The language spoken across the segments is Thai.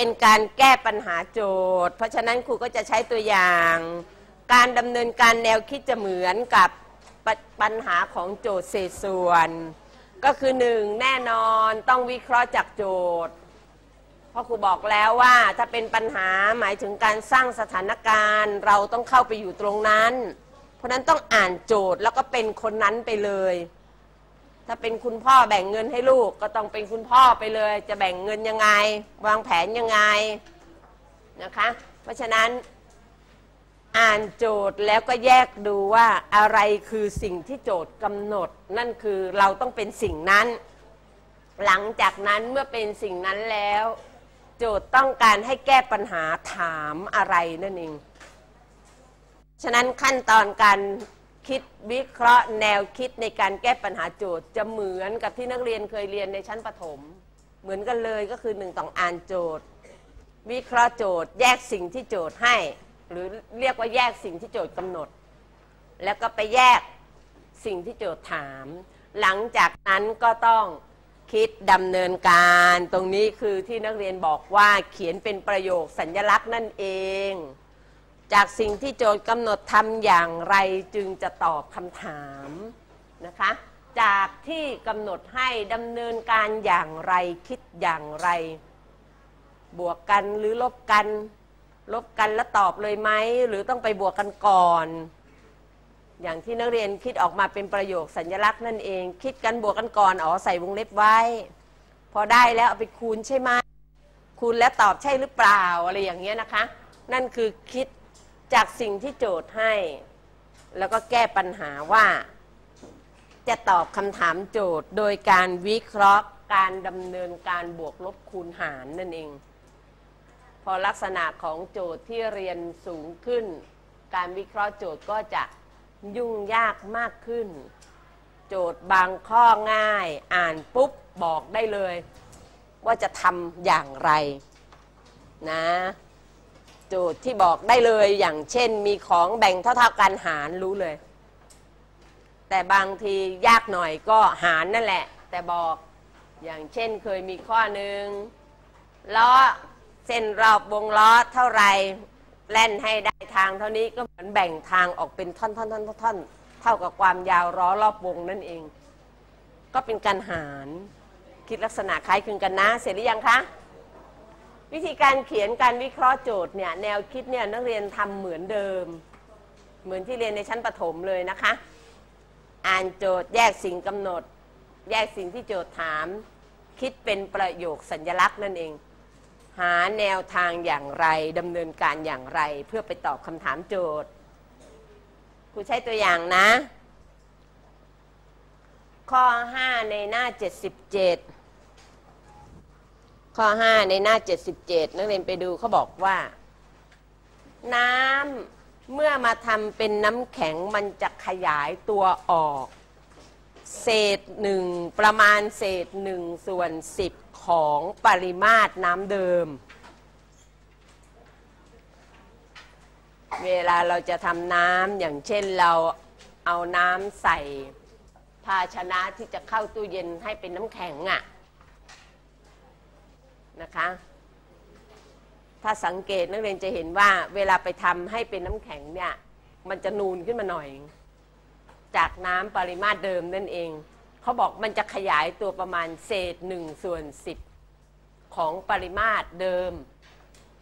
เป็นการแก้ปัญหาโจทย์ เพราะฉะนั้นครูก็จะใช้ตัวอย่าง การดำเนินการแนวคิดจะเหมือนกับปปัญหาของโจทย์เศษส่วน ก็คือหนึ่งแน่นอนต้องวิเคราะห์จากโจทย์เพราะครูบอกแล้วว่าถ้าเป็นปัญหาหมายถึงการสร้างสถานการณ์ เราต้องเข้าไปอยู่ตรงนั้น เพราะนั้นต้องอ่านโจทย์แล้วก็เป็นคนนั้นไปเลย ถ้าเป็นคุณพ่อแบ่งเงินให้ลูกก็ต้องเป็นคุณพ่อไปเลย จะแบ่งเงินยังไง วางแผนยังไงนะคะ เพราะฉะนั้นอ่านโจทย์แล้วก็แยกดูว่าอะไรคือสิ่งที่โจทย์กำหนด นั่นคือเราต้องเป็นสิ่งนั้น หลังจากนั้นเมื่อเป็นสิ่งนั้นแล้ว โจทย์ต้องการให้แก้ปัญหาถามอะไรนั่นเองฉะนั้นขั้นตอนการ คิดวิเคราะห์แนวคิดในการแก้ปัญหาโจทย์ จะเหมือนกับที่นักเรียนเคยเรียนในชั้นประถม เหมือนกันเลยก็คือหนึ่งต้องอ่านโจทย์ วิเคราะห์โจทย์ แยกสิ่งที่โจทย์ให้ หรือเรียกว่าแยกสิ่งที่โจทย์กำหนด แล้วก็ไปแยกสิ่งที่โจทย์ถาม หลังจากนั้นก็ต้องคิดดำเนินการตรงนี้คือที่นักเรียนบอกว่าเขียนเป็นประโยคสัญลักษณ์นั่นเอง จากสิ่งที่โจทย์กำหนดทำอย่างไรจึงจะตอบคำถามนะคะ จากที่กำหนดให้ดำเนินการอย่างไรคิดอย่างไร บวกกันหรือลบกัน ลบกันแล้วตอบเลยไหมหรือต้องไปบวกกันก่อน อย่างที่นักเรียนคิดออกมาเป็นประโยคสัญลักษณ์นั่นเอง คิดกันบวกกันก่อนอ๋อใส่วงเล็บไว้ พอได้แล้วเอาไปคูณใช่ไหมคูณแล้วตอบใช่หรือเปล่าอะไรอย่างเงี้ยนะคะ นั่นคือคิด จากสิ่งที่โจทย์ให้ แล้วก็แก้ปัญหาว่า จะตอบคำถามโจทย์ โดยการวิเคราะห์การดำเนินการบวกลบคูณหารนั่นเอง พอลักษณะของโจทย์ที่เรียนสูงขึ้น การวิเคราะห์โจทย์ก็จะยุ่งยากมากขึ้น โจทย์บางข้อง่ายอ่านปุ๊บบอกได้เลย ว่าจะทำอย่างไรนะ โจทย์ที่บอกได้เลยอย่างเช่น มีของแบ่งเท่าๆกันหารรู้เลย แต่บางทียากหน่อยก็หารนั่นแหละ แต่บอกอย่างเช่นเคยมีข้อหนึ่งล้อเส้นรอบวงล้อเท่าไรแล่นให้ได้ทางเท่านี้ก็เหมือนแบ่งทางออกเป็นท่อนๆๆๆๆเท่ากับความยาวล้อรอบวงนั่นเอง ก็เป็นการหารคิดลักษณะคล้ายคลึงกันนะ เสร็จหรือยังคะ วิธีการเขียนการวิเคราะห์โจทย์เนี่ยแนวคิดเนี่ยนักเรียนทำเหมือนเดิม เหมือนที่เรียนในชั้นประถมเลยนะคะ อ่านโจทย์แยกสิ่งกำหนด แยกสิ่งที่โจทย์ถาม คิดเป็นประโยคสัญลักษณ์นั่นเอง หาแนวทางอย่างไรดำเนินการอย่างไร เพื่อไปตอบคำถามโจทย์ครูใช้ตัวอย่างนะ ข้อ 5 ในหน้า 77 ข้อ 5 ในหน้า 77 นักเรียนไปดูเขาบอกว่า น้ำเมื่อมาทำเป็นน้ำแข็งมันจะขยายตัวออก เศษหนึ่งประมาณเศษหนึ่งส่วนสิบของปริมาตรน้ำเดิม เวลาเราจะทำน้ำอย่างเช่นเราเอาน้ำใส่ภาชนะที่จะเข้าตู้เย็นให้เป็นน้ำแข็งอะ่ะ นะคะ ถ้าสังเกตนักเรียนจะเห็นว่าเวลาไปทำให้เป็นน้ำแข็งเนี่ย มันจะนูนขึ้นมาหน่อย จากน้ำปริมาตรเดิมนั่นเอง เขาบอกมันจะขยายตัวประมาณเศษหนึ่งส่วนสิบของปริมาตรเดิม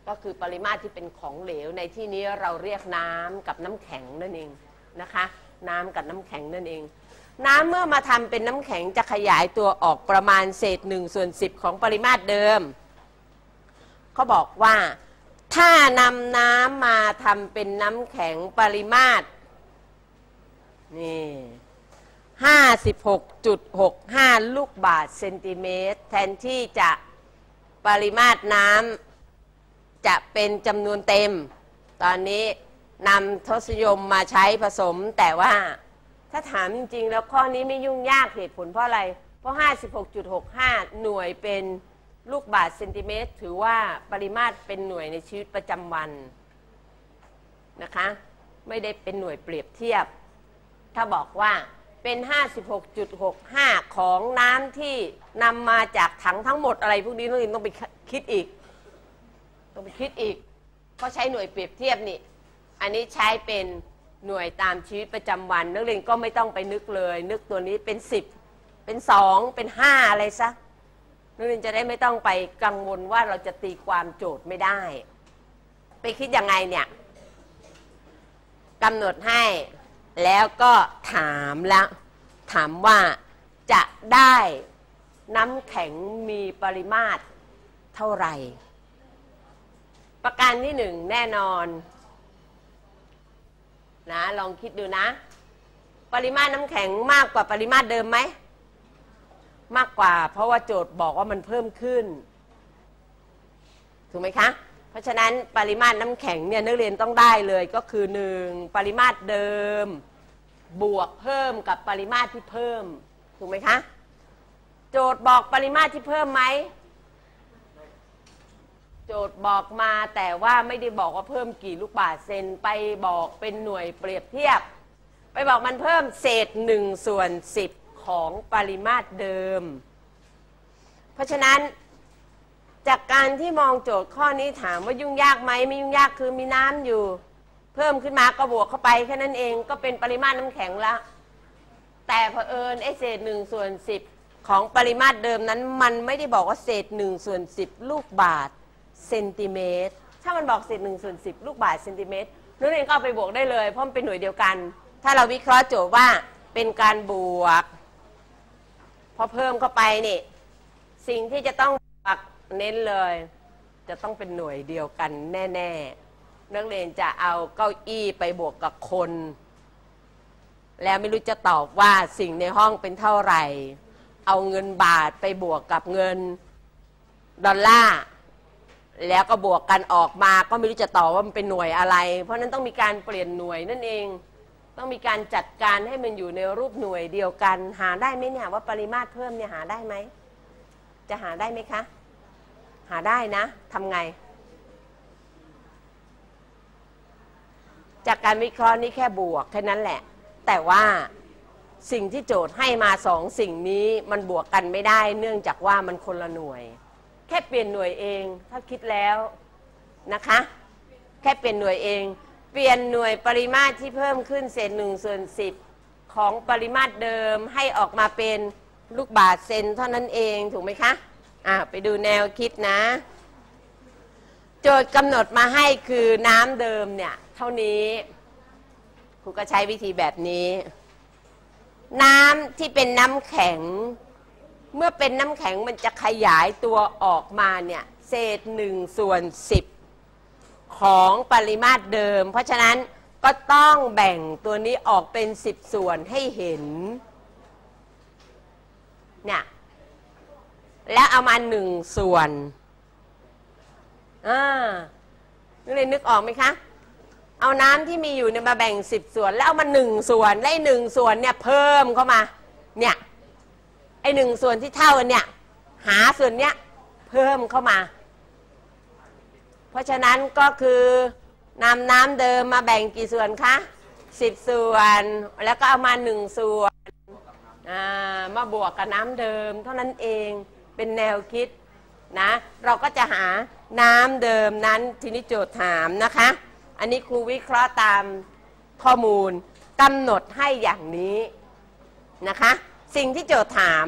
ก็คือปริมาตรที่เป็นของเหลวในที่นี้เราเรียกน้ำกับน้ำแข็งนั่นเองนะคะ น้ำกับน้ำแข็งนั่นเองน้ำเมื่อมาทำเป็นน้ำแข็งจะขยายตัวออกประมาณเศษหนึ่งส่วนสิบของปริมาตรเดิม เขาบอกว่า ถ้านำน้ำมาทำเป็นน้ำแข็งปริมาตรนี่ห้าสิบหกจุดหกห้าลูกบาทเซนติเมตร แทนที่จะปริมาตรน้ำจะเป็นจำนวนเต็ม ตอนนี้นำทศยมมาใช้ผสมแต่ว่าถ้าถามจริงๆ แล้วข้อนี้ไม่ยุ่งยากเหตุผลเพราะอะไร เพราะ 56.65 หน่วยเป็น ลูกบาทเซนติเมตร ถือว่าปริมาตรเป็นหน่วยในชีวิตประจำวันนะคะ ไม่ได้เป็นหน่วยเปรียบเทียบ ถ้าบอกว่าเป็น 56.65 ของน้ำที่นำมาจากถังทั้งหมดอะไรพวกนี้นักเรนต้องไปคิดอีก ต้องไปคิดอีก เพราะใช้หน่วยเปรียบเทียบนี่ อันนี้ใช้เป็นหน่วยตามชีวิตประจำวัน นักเรียนก็ไม่ต้องไปนึกเลย นึกตัวนี้เป็นสิบเป็นสองเป็นห้าอะไรซะ นักเรียนจะได้ไม่ต้องไปกังวลว่าเราจะตีความโจทย์ไม่ได้ ไปคิดยังไงเนี่ยกำหนดให้แล้วก็ถามแล้วถามว่าจะได้น้ำแข็งมีปริมาตรเท่าไหร่ ประการที่หนึ่งแน่นอนนะลองคิดดูนะ ปริมาตรน้ำแข็งมากกว่าปริมาตรเดิมไหม มากกว่า เพราะว่าโจทย์บอกว่ามันเพิ่มขึ้น ถูกไหมคะ เพราะฉะนั้นปริมาตรน้ำแข็งเนี่ยนักเรียนต้องได้เลยก็คือหนึ่งปริมาตรเดิม บวกเพิ่มกับปริมาตรที่เพิ่ม ถูกไหมคะ โจทย์บอกปริมาตรที่เพิ่มไหมโจทย์บอกมาแต่ว่าไม่ได้บอกว่าเพิ่มกี่ลูกบาศก์เซนไปบอกเป็นหน่วยเปรียบเทียบ ไปบอกมันเพิ่มเศษหนึ่งส่วนสิบ ของปริมาตรเดิม เพราะฉะนั้นจากการที่มองโจทย์ข้อนี้ถามว่ายุ่งยากไหมไม่ยุ่งยากคือมีน้ำอยู่ เพิ่มขึ้นมาก็บวกเข้าไปแค่นั้นเองก็เป็นปริมาตรน้ำแข็งละแต่เผอิญไอ้เศษหนึ่งส่วนสิบของปริมาตรเดิมนั้น มันไม่ได้บอกว่าเศษหนึ่งส่วนสิบลูกบาทเซนติเมตรถ้ามันบอกเศษหนึ่งส่วนสิบลูกบาทเซนติเมตรนักเรียนก็เอาไปบวกได้เลย เพราะมันเป็นหน่วยเดียวกัน ถ้าเราวิเคราะห์โจทย์ว่าเป็นการบวก พอเพิ่มเข้าไปนี่ สิ่งที่จะต้องบวกเน้นเลย จะต้องเป็นหน่วยเดียวกันแน่ ๆ นักเรียนจะเอาเก้าอี้ไปบวกกับคน แล้วไม่รู้จะตอบว่าสิ่งในห้องเป็นเท่าไหร่ เอาเงินบาทไปบวกกับเงินดอลลาร์แล้วก็บวกกันออกมาก็ไม่รู้จะตอบว่ามันเป็นหน่วยอะไร เพราะนั้นต้องมีการเปลี่ยนหน่วยนั่นเอง ต้องมีการจัดการให้มันอยู่ในรูปหน่วยเดียวกัน หาได้ไหมเนี่ยว่าปริมาตรเพิ่มเนี่ยหาได้ไหม จะหาได้ไหมคะ หาได้นะทำไง จากการวิเคราะห์นี่แค่บวกแค่นั้นแหละ แต่ว่าสิ่งที่โจทย์ให้มาสองสิ่งนี้มันบวกกันไม่ได้ เนื่องจากว่ามันคนละหน่วย แค่เปลี่ยนหน่วยเอง ถ้าคิดแล้วนะคะ แค่เปลี่ยนหน่วยเอง ปลี่ยนหน่วยปริมาตรที่เพิ่มขึ้นเศษหนึ่งส่วนสิบของปริมาตรเดิมให้ออกมาเป็นลูกบาศก์เซนเท่านั้นเองถูกไหมคะอ่าไปดูแนวคิดนะ โจทย์กำหนดมาให้คือน้ำเดิมเนี่ย เท่านี้ครูก็ใช้วิธีแบบนี้ น้ำที่เป็นน้ำแข็ง เมื่อเป็นน้ำแข็งมันจะขยายตัวออกมาเนี่ย เศษหนึ่งส่วนสิบ ของปริมาตรเดิม เพราะฉะนั้นก็ต้องแบ่งตัวนี้ออกเป็นสิบส่วนให้เห็นเนี่ยแล้วเอามาหนึ่งส่วนอ่านึกเลยนึกออกไหมคะ เอาน้ำที่มีอยู่เนี่ยมาแบ่งสิบส่วน แล้วเอามาหนึ่งส่วนและหนึ่งส่วนเนี่ยเพิ่มเข้ามา เนี่ยไอหนึ่งส่วนที่เท่ากันเนี่ย หาส่วนเนี้ยเพิ่มเข้ามา ราะฉะนั้นก็คือนำน้ำเดิมมาแบ่งกี่ส่วนคะสิบส่วน แล้วก็เอามาหนึ่งส่วนมาบวกกับน้ำเดิม เท่านั้นเองเป็นแนวคิดนะเราก็จะหาน้ำเดิมนั้นทีนี้โจทย์ถามนะคะ อันนี้ครูวิเคราะห์ตามข้อมูลกำหนดให้อย่างนี้นะคะ สิ่งที่โจทย์ถาม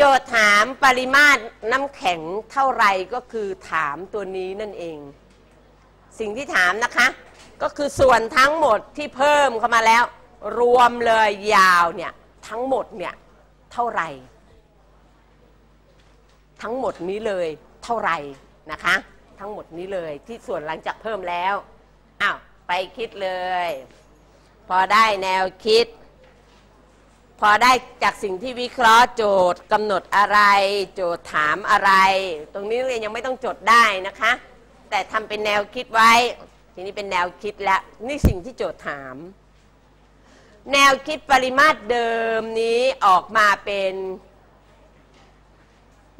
โจทย์ถามปริมาตรน้ำแข็งเท่าไรก็คือถามตัวนี้นั่นเอง สิ่งที่ถามนะคะ ก็คือส่วนทั้งหมดที่เพิ่มเข้ามาแล้ว รวมเลยยาวเนี่ยทั้งหมดเนี่ยเท่าไรทั้งหมดนี้เลยเท่าไรนะคะ ทั้งหมดนี้เลยที่ส่วนหลังจากเพิ่มแล้วอ้าวไปคิดเลย พอได้แนวคิด พอได้จากสิ่งที่วิเคราะห์โจทย์กำหนดอะไร โจทย์ถามอะไร ตรงนี้เรียนยังไม่ต้องจดได้นะคะ แต่ทำเป็นแนวคิดไว้ ทีนี้เป็นแนวคิดแล้วนี่สิ่งที่โจทย์ถาม แนวคิดปริมาตรเดิมนี้ออกมาเป็น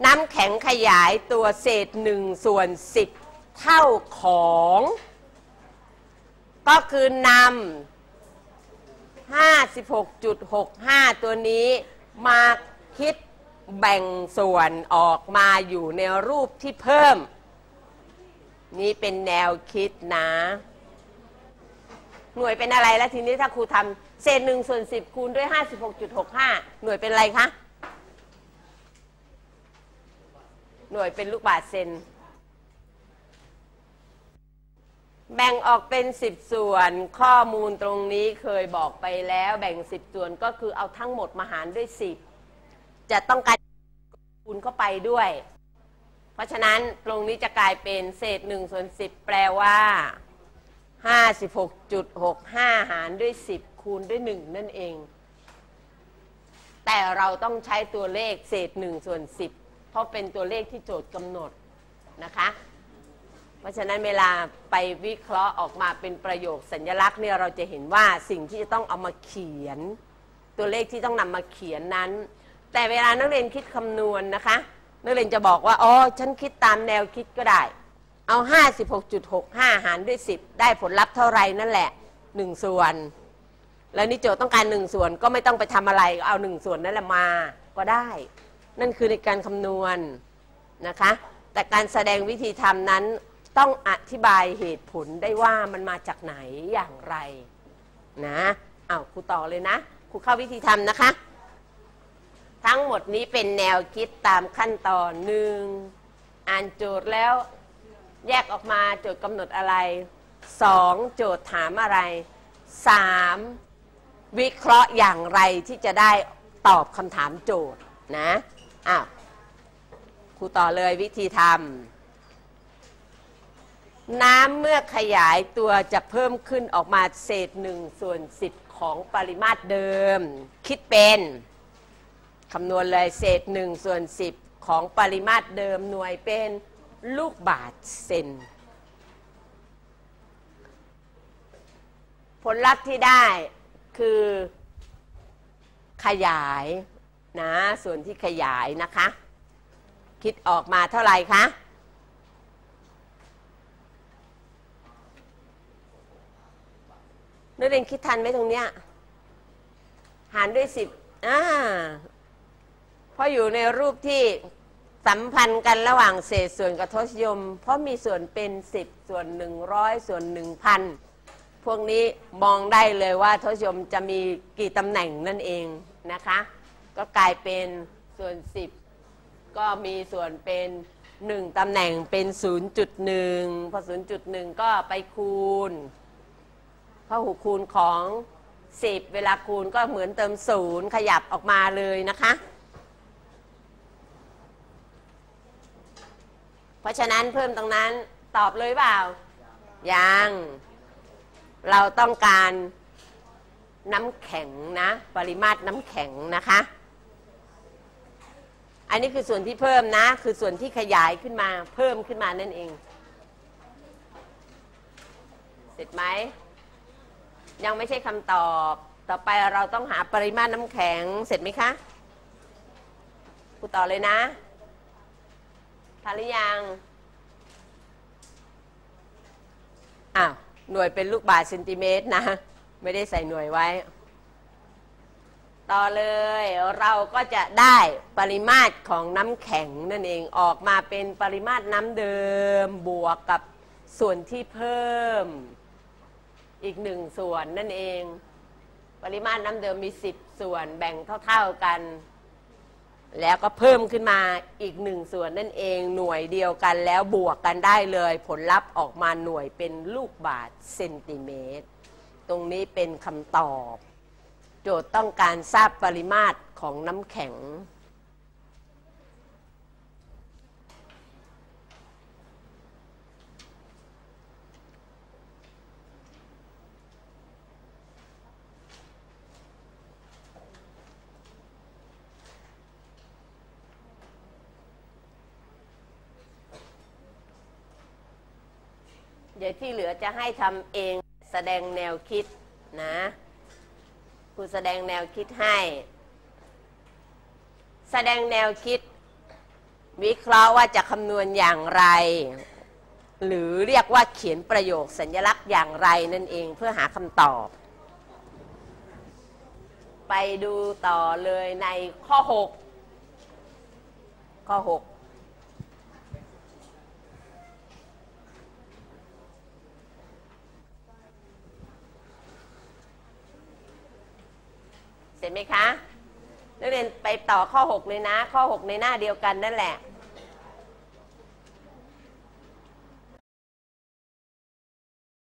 น้ำแข็งขยายตัวเศษหนึ่งส่วนสิบเท่าของ ก็คือนำ 56.65 ตัวนี้มาคิดแบ่งส่วนออกมาอยู่ในรูปที่เพิ่ม นี่เป็นแนวคิดนะ หน่วยเป็นอะไรแล้วทีนี้ถ้าครูทำเศษหนึ่งส่วนสิบคูณด้วยห้าสิบหกจุดหกห้าหน่วยเป็นอะไรคะ หน่วยเป็นลูกบาศก์เซน แบ่งออกเป็น 10 ส่วนข้อมูลตรงนี้เคยบอกไปแล้วแบ่ง 10 ส่วนก็คือเอาทั้งหมดมาหารด้วย 10 จะต้องการคูณเข้าไปด้วย เพราะฉะนั้นตรงนี้จะกลายเป็นเศษ1ส่วน10 แปลว่า 56.65 หารด้วย 10 คูณด้วย 1 นั่นเอง แต่เราต้องใช้ตัวเลขเศษ1ส่วน10 เพราะเป็นตัวเลขที่โจทย์กำหนดนะคะ เพราะฉะนั้นเวลาไปวิเคราะห์ออกมาเป็นประโยคสัญลักษณ์เนี่ยเราจะเห็นว่าสิ่งที่จะต้องเอามาเขียน ตัวเลขที่ต้องนำมาเขียนนั้น แต่เวลานักเรียนคิดคำนวณนะคะ นักเรียนจะบอกว่าอ๋อฉันคิดตามแนวคิดก็ได้ เอา 56.65 หารด้วย 10 ได้ผลลัพธ์เท่าไรนั่นแหละ 1 ส่วน แล้วนี่โจทย์ต้องการ 1 ส่วนก็ไม่ต้องไปทำอะไรเอา 1 ส่วนนั่นแหละมาก็ได้ นั่นคือในการคำนวณนะคะแต่การแสดงวิธีทำนั้น ต้องอธิบายเหตุผลได้ว่ามันมาจากไหนอย่างไรนะอ้าวครูต่อเลยนะครูเข้าวิธีทำนะคะ ทั้งหมดนี้เป็นแนวคิดตามขั้นตอนหนึ่งอ่านโจทย์แล้วแยกออกมาโจทย์กำหนดอะไรสองโจทย์ถามอะไรสามวิเคราะห์อย่างไรที่จะได้ตอบคำถามโจทย์นะอ้าวครูต่อเลยวิธีทำ น้ำเมื่อขยายตัวจะเพิ่มขึ้นออกมาเศษหนึ่งส่วนสิบของปริมาตรเดิม คิดเป็นคำนวณเลยเศษหนึ่งส่วนสิบของปริมาตรเดิมหน่วยเป็นลูกบาทเซนผลลัพธ์ที่ได้คือขยายนะส่วนที่ขยายนะคะ คิดออกมาเท่าไหร่คะ นักเรียนคิดทันไหมตรงเนี้ย หารด้วยสิบอ่าเพราะอยู่ในรูปที่สัมพันธ์กันระหว่างเศษส่วนกับทศยม เพราะมีส่วนเป็น10ส่วน100ส่วน1,000พวกนี้มองได้เลยว่าทศยมจะมีกี่ตำแหน่งนั่นเองนะคะ ก็กลายเป็นส่วน10ก็มีส่วนเป็น1ตำแหน่งเป็น 0.1 พอ 0.1 ก็ไปคูณ พหุคูณของ 10 เวลาคูณก็เหมือนเติมศูนย์ขยับออกมาเลยนะคะ เพราะฉะนั้นเพิ่มตรงนั้นตอบเลยเปล่า ยัง เราต้องการน้ำแข็งนะ ปริมาตรน้ำแข็งนะคะ อันนี้คือส่วนที่เพิ่มนะ คือส่วนที่ขยายขึ้นมาเพิ่มขึ้นมานั่นเอง เสร็จไหม ยังไม่ใช่คำตอบ ต่อไปเราต้องหาปริมาตรน้ำแข็งเสร็จไหมคะกูต่อเลยนะทันหรือยัง อ้าว หน่วยเป็นลูกบาศก์เซนติเมตรนะ ไม่ได้ใส่หน่วยไว้ ต่อเลย เราก็จะได้ปริมาตรของน้ำแข็งนั่นเอง ออกมาเป็นปริมาตรน้ำเดิมบวกกับส่วนที่เพิ่ม อีกหนึ่งส่วนนั่นเอง ปริมาตรน้ำเดิมมี10ส่วนแบ่งเท่า ๆกัน แล้วก็เพิ่มขึ้นมาอีกหนึ่งส่วนนั่นเองหน่วยเดียวกันแล้วบวกกันได้เลย ผลลัพธ์ออกมาหน่วยเป็นลูกบาศก์เซนติเมตร ตรงนี้เป็นคำตอบ โจทย์ต้องการทราบปริมาตรของน้ำแข็ง เดี๋ยวที่เหลือจะให้ทำเองแสดงแนวคิดนะครูแสดงแนวคิดให้ แสดงแนวคิด วิเคราะห์ว่าจะคำนวณอย่างไร หรือเรียกว่าเขียนประโยคสัญลักษณ์อย่างไรนั่นเองเพื่อหาคำตอบ ไปดูต่อเลยในข้อ 6 ข้อ 6 เห็นไหมคะ นักเรียนไปต่อข้อ 6 เลยนะ ข้อ 6 ในหน้าเดียวกันนั่นแหละ